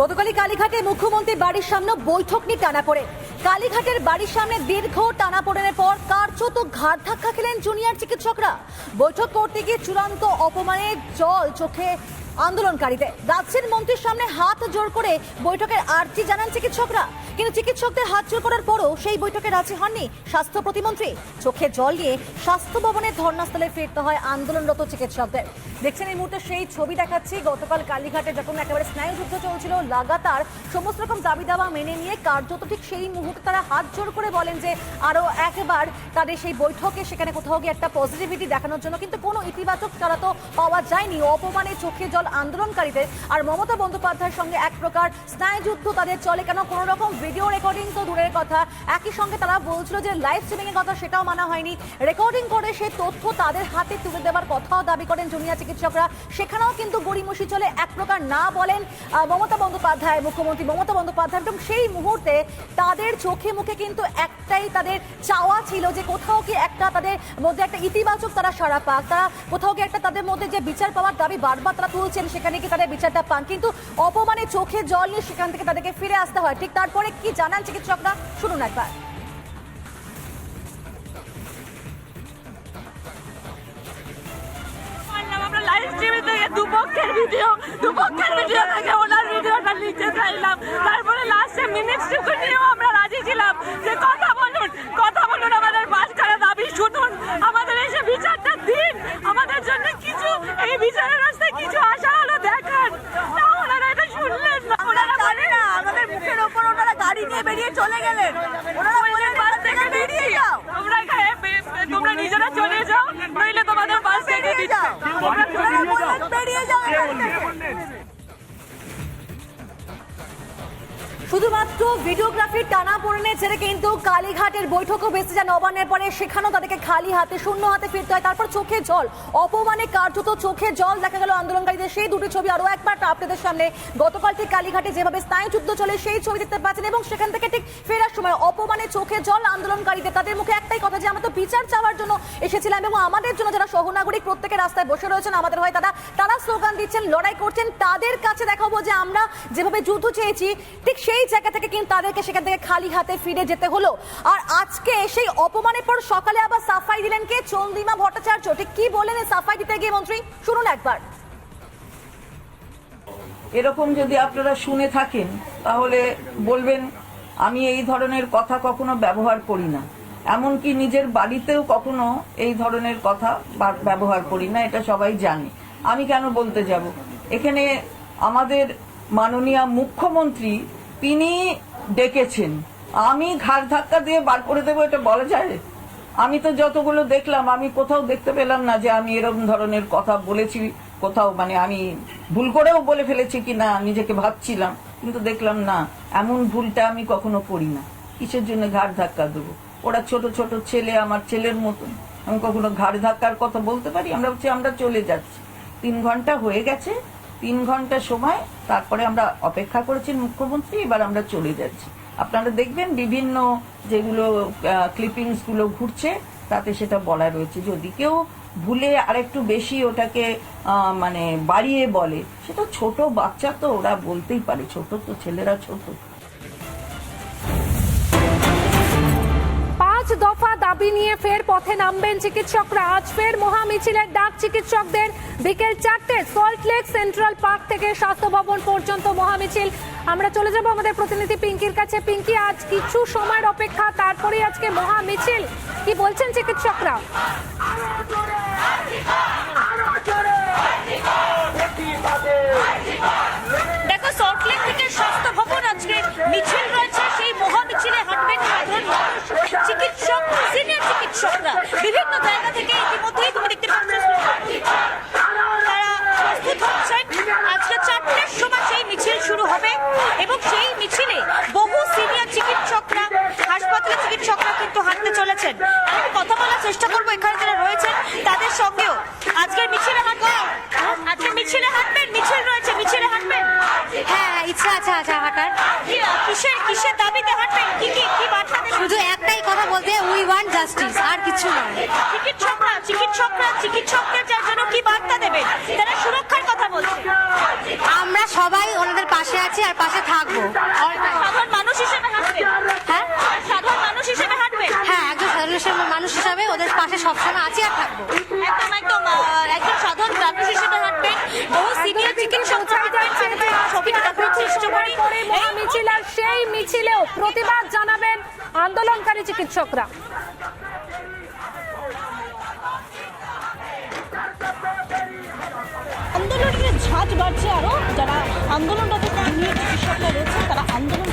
গতকালই কালীঘাটে মুখ্যমন্ত্রী বাড়ির সামনে বৈঠক নিয়ে টানা পড়ে। কালীঘাটের বাড়ির সামনে দীর্ঘ টানা পড়েনের পর কারচত ঘাট ধাক্কা খেলেন জুনিয়র চিকিৎসকরা। বৈঠক করতে গিয়ে চূড়ান্ত অপমানের জল চোখে আন্দোলনকারীদের। রাজ্যের মন্ত্রীর সামনে হাত জোর করে বৈঠকের আর্জি জানান চিকিৎসকরা। কিন্তু চিকিৎসকদের হাত জোর করার পরও সেই বৈঠকে রাজি হননি স্বাস্থ্য প্রতিমন্ত্রী। চোখে জল নিয়ে স্বাস্থ্য ভবনের ধর্নাস্থলে ফিরতে হয় আন্দোলনরত চিকিৎসকদের। দেখছেন এই মুহূর্তে সেই ছবি দেখাচ্ছি। গতকাল কালীঘাটে যখন একেবারে স্নায়ুযুদ্ধ চলছিল, লাগাতার সমস্ত রকম দাবি দাবা মেনে নিয়ে কার্যত ঠিক সেই মুহূর্তে তারা হাত জোর করে বলেন যে আরও একবার তাদের সেই বৈঠকে সেখানে কোথাও গিয়ে একটা পজিটিভিটি দেখানোর জন্য। কিন্তু কোনো ইতিবাচক তারা তো পাওয়া যায়নি। অপমানে চোখে জল আন্দোলনকারীদের। আর মমতা বন্দ্যোপাধ্যায়ের সঙ্গে এক প্রকার স্নায়ুযুদ্ধ তাদের চলে কেন? কোনো রকম ভিডিও রেকর্ডিং তো দূরের কথা। একই সঙ্গে তারা বলছিল যে লাইভ স্ট্রিমিং এর কথা সেটাও মানা হয়নি। রেকর্ডিং করে সেই তথ্য তাদের হাতে তুলে দেওয়ার কথাও দাবি করেন জুনিয়র চিকিৎসকরা। সেখানেও কিন্তু গড়িমসি চলে এক প্রকার না বলেন মমতা বন্দ্যোপাধ্যায়, মুখ্যমন্ত্রী মমতা বন্দ্যোপাধ্যায়। এবং সেই মুহূর্তে তাদের চোখে মুখে কিন্তু একটাই তাদের চাওয়া ছিল যে কোথাও কি একটা তাদের মধ্যে একটা ইতিবাচক তারা সারা পাক। তারা কোথাও কি একটা তাদের মধ্যে যে বিচার পাওয়ার দাবি বারবার তারা তুলছেন, সেখানে কি তাদের বিচারটা পান। কিন্তু অপমানে চোখে জল নিয়ে সেখান থেকে তাদেরকে ফিরে আসতে হয়। ঠিক তারপরে কি জানান চিকিৎসকরা? শুনুন একবার butt. আমরা লাইভ স্ট্রিমে থেকে দুপক্ষের ভিডিও দুপক্ষের ভিডিও থেকে ওনার ভিডিওটা নিচে চাইলাম তারপরে লাস্টে মিনিট টুকু নিয়েও আমরা রাজি ছিলাম যে কথা বলুন কথা বলুন আমাদের বাসখানা দাবি শুনুন আমাদের এসে বিচারটা দিন আমাদের জন্য কিছু এই বিচারের রাস্তায় কিছু আশা হলো দেখান না ওনারা এটা শুনলেন না ওনারা জানে না আমাদের মুখের ওপর ওনারা গাড়ি নিয়ে বেরিয়ে চলে গেলেন ওনারা বললেন বাস থেকে বেরিয়ে যাও তোমরা নিজেরা চলে শুধুমাত্র ভিডিওগ্রাফির টানা পড়েনে ছেড়ে কিন্তু কালীঘাটের বৈঠকও বেঁচে যায় নবান্নের পরে সেখানেও তাদেরকে খালি হাতে, শূন্য হাতে ফিরতে হয়। তারপর চোখে জল, অপমানে কার্যত চোখে জল দেখা গেল আন্দোলনকারীদের। সেই দুটি ছবি আরও একবার আপনাদের সামনে। গতকাল ঠিক কালীঘাটে যেভাবে স্নায়ুযুদ্ধ চলে, সেই ছবি দেখতে পাচ্ছেন এবং সেখান থেকে ঠিক ফেরার সময় অপমানে চোখে জল আন্দোলনকারীদের। তাদের মুখে একটাই কথা যে, আমরা তো বিচার চাওয়ার জন্য এসেছিলাম এবং আমাদের জন্য যারা সহনাগরিক প্রত্যেকে রাস্তায় বসে রয়েছেন, আমাদের হয় তারা তারা স্লোগান দিচ্ছেন, লড়াই করছেন। তাদের কাছে দেখাবো যে, আমরা যেভাবে যুদ্ধ চেয়েছি, ঠিক সেই জায়গা থেকে কিন্তু তাদেরকে সেখান থেকে খালি হাতে ফিরে যেতে হলো। আর আজকে সেই অপমানের পর সকালে আবার সাফাই দিলেন কে? চন্দ্রিমা ভট্টাচার্য। ঠিক কি বলেন সাফাই দিতে গিয়ে মন্ত্রী? শুনুন একবার। এরকম যদি আপনারা শুনে থাকেন, তাহলে বলবেন, আমি এই ধরনের কথা কখনো ব্যবহার করি না। এমনকি নিজের বাড়িতেও কখনো এই ধরনের কথা ব্যবহার করি না, এটা সবাই জানে। আমি কেন বলতে যাব? এখানে আমাদের মাননীয় মুখ্যমন্ত্রী তিনি ডেকেছেন। আমি ঘাড় ধাক্কা দিয়ে বার করে দেবো, এটা বলা যায়? আমি তো যতগুলো দেখলাম, আমি কোথাও দেখতে পেলাম না যে আমি এরকম ধরনের কথা বলেছি, কোথাও মানে আমি ভুল করেও বলে ফেলেছি কি না, নিজেকে ভাবছিলাম, কিন্তু দেখলাম না, এমন ভুলটা আমি কখনো করি না। কিসের জন্য ঘাড় ধাক্কা দেবো? ওরা ছোট ছোট ছেলে, আমার ছেলের মতন। আমি কখনো ঘাড় ধাক্কার কথা বলতে পারি? আমরা বলছি আমরা চলে যাচ্ছি। তিন ঘণ্টা হয়ে গেছে তিন ঘণ্টা সময়, তারপরে আমরা অপেক্ষা করেছি মুখ্যমন্ত্রী, এবার আমরা চলে যাচ্ছি। আপনারা দেখবেন বিভিন্ন যেগুলো ক্লিপিংসগুলো ঘুরছে, তাতে সেটা বলা রয়েছে। যদি কেউ ভুলে আরেকটু বেশি ওটাকে মানে বাড়িয়ে বলে সেটা ছোট বাচ্চা তো, ওরা বলতেই পারে, ছোট তো ছেলেরা ছোট। দফা দাবি নিয়ে ফের পথে নামবেন চিকিৎসকরা। আজ ফের মহামিছিলের ডাক চিকিৎসকদের বিকেল চারটে সল্টলেক সেন্ট্রাল পার্ক থেকে স্বাস্থ্য ভবন পর্যন্ত মহামিছিল। আমরা চলে যাব আমাদের প্রতিনিধি পিঙ্কির কাছে। পিঙ্কি, আজ কিছু সময়ের অপেক্ষা, তারপরেই আজকে মহামিছিল। কি বলছেন চিকিৎসকরা দেখো সল্টলেক থেকে স্বাস্থ্য ভবন আজকে মিছিল রয়েছে সেই মহা মিছিলে হাঁটবেন সাধারণ মানুষ চিকিৎসক সিনিয়র চিকিৎসকরা বিভিন্ন জায়গা থেকে ইতিমধ্যেই তুমি দেখতে পাচ্ছ তারা প্রস্তুত হচ্ছেন আজকে চারটের সময় সেই মিছিল শুরু হবে এবং সেই মিছিলে বহু সিনিয়র চিকিৎসকরা হাসপাতালের চিকিৎসকরা কিন্তু চলেছেন আমি কথা বলার চেষ্টা করব এখানে যারা রয়েছেন তাদের সঙ্গেও। আজকের মিছিলে হাঁটবেন আজকে মিছিলে হাঁটবেন? মিছিল রয়েছে মিছিলে হাঁটবেন? হ্যাঁ ইচ্ছা আছে আছে হাঁটার। কিসের কিসের দাবিতে হাঁটবেন? কি কি কি বার্তা শুধু একটাই কথা বলতে উই ওয়ান্ট জাস্টিস আর কিছু নয় চিকিৎসকরা চিকিৎসকরা চিকিৎসকদের জন্য কি বার্তা দেবেন? তারা সুরক্ষার কথা বলছে। আমরা সবাই ওনাদের পাশে আছি আর পাশে থাকব। Time. সাধারণ মানুষ হিসেবে হাঁটবেন হ্যাঁ সাধারণ মানুষ হিসেবে হাঁটবেন হ্যাঁ একজন সাধারণ মানুষ হিসাবে ওদের পাশে সবসময় আছি আর থাকব। একদম একদম। একজন সাধারণ মানুষ হিসেবে বহু সিনিয়র চিকিৎসক ছবিটা চেষ্টা করি। এই মহামিছিল আর সেই মিছিলেও প্রতিবাদ জানাবেন আন্দোলনকারী চিকিৎসকরা। আন্দোলনের ঝাঁজ বাড়ছে আরও। যারা আন্দোলনরত জুনিয়র চিকিৎসকরা রয়েছে তারা আন্দোলন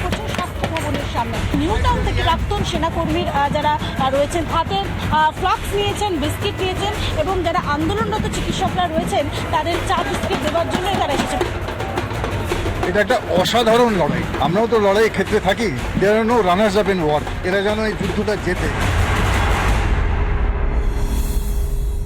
নিউ টাউন থেকে প্রাক্তন সেনাকর্মীর যারা রয়েছেন হাতের ফ্লাক্স নিয়েছেন, বিস্কিট নিয়েছেন, এবং যারা আন্দোলনরত চিকিৎসকরা রয়েছেন, তাদের চা, বিস্কিট দেওয়ার জন্যই তারা এসেছেন। এটা একটা অসাধারণ লড়াই। আমরাও তো লড়াই ক্ষেত্রে থাকি। There no runners up in war এরা যেন এই যুদ্ধটা জেতে।